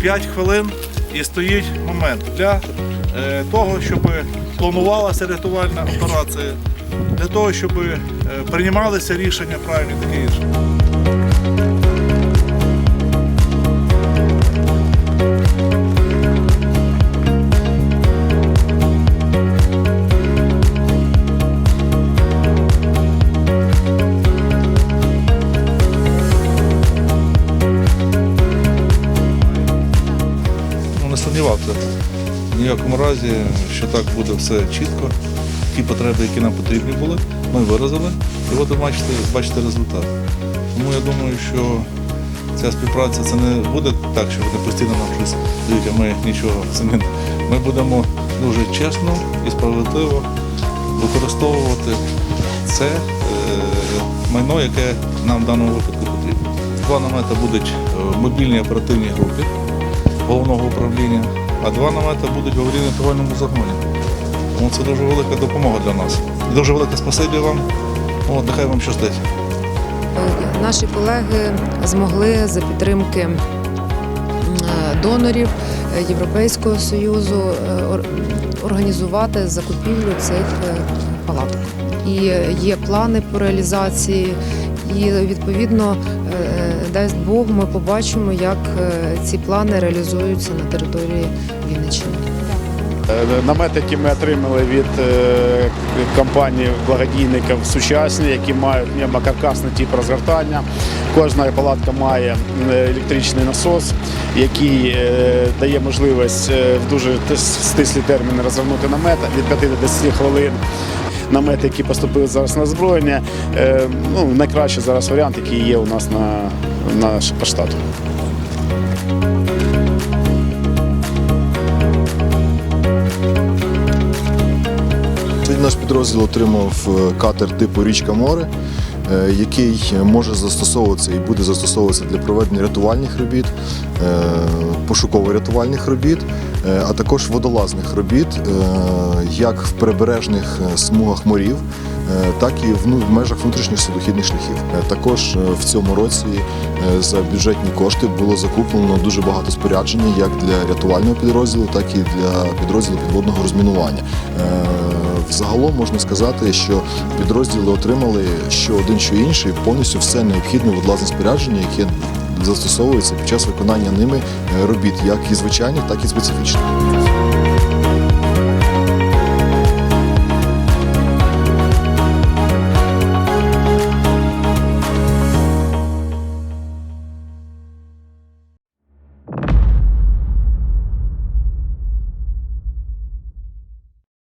5 хвилин і стоїть момент для е, того, щоб планувалася рятувальна операція, для того, щоб е, приймалися рішення правильні таке інше. Сумнівався в ніякому разі, що так буде все чітко. Ті потреби, які нам потрібні були, ми виразили. І от ви бачите, бачите результат. Тому я думаю, що ця співпраця це не буде так, що вони постійно нам щось дають, а ми нічого самі. Ми будемо дуже чесно і справедливо використовувати це е, майно, яке нам в даному випадку потрібно. Два намети будуть е, в мобільній оперативній групі головного управління, а два намети будуть в аварійно-рятувальному загоні. Тому це дуже велика допомога для нас. І дуже велике спасибі вам. От, нехай вам щастить. Наші колеги змогли за підтримки е, донорів е, Європейського Союзу е, організувати закупівлю цих палаток. І є плани по реалізації, і відповідно е, дасть Бог, ми побачимо, як е, ці плани реалізуються на території Вінниччини. Е, Намети, які ми отримали від е, компанії благодійників сучасні, які мають пневмокаркасний тип розгортання. Кожна палатка має е, електричний насос, який е, дає можливість е, в дуже стислі терміни розвернути намет від 5 до 10 хвилин. Намети, які поступили зараз на зброєння. е, ну, найкращий зараз варіант, який є у нас на, на штату. Наш підрозділ отримав е, катер типу Річка море, який може застосовуватися і буде застосовуватися для проведення рятувальних робіт, е, пошуково-рятувальних робіт, е, а також водолазних робіт, е, як в прибережних е, смугах морів, е, так і в ну- межах внутрішніх судохідних шляхів. Е, Також е, в цьому році е, за бюджетні кошти було закуплено дуже багато спорядження як для рятувального підрозділу, так і для підрозділу підводного розмінування. Взагалом можна сказати, що підрозділи отримали що один, що інший, повністю все необхідне власне спорядження, яке застосовується під час виконання ними е, робіт, як і звичайних, так і специфічних.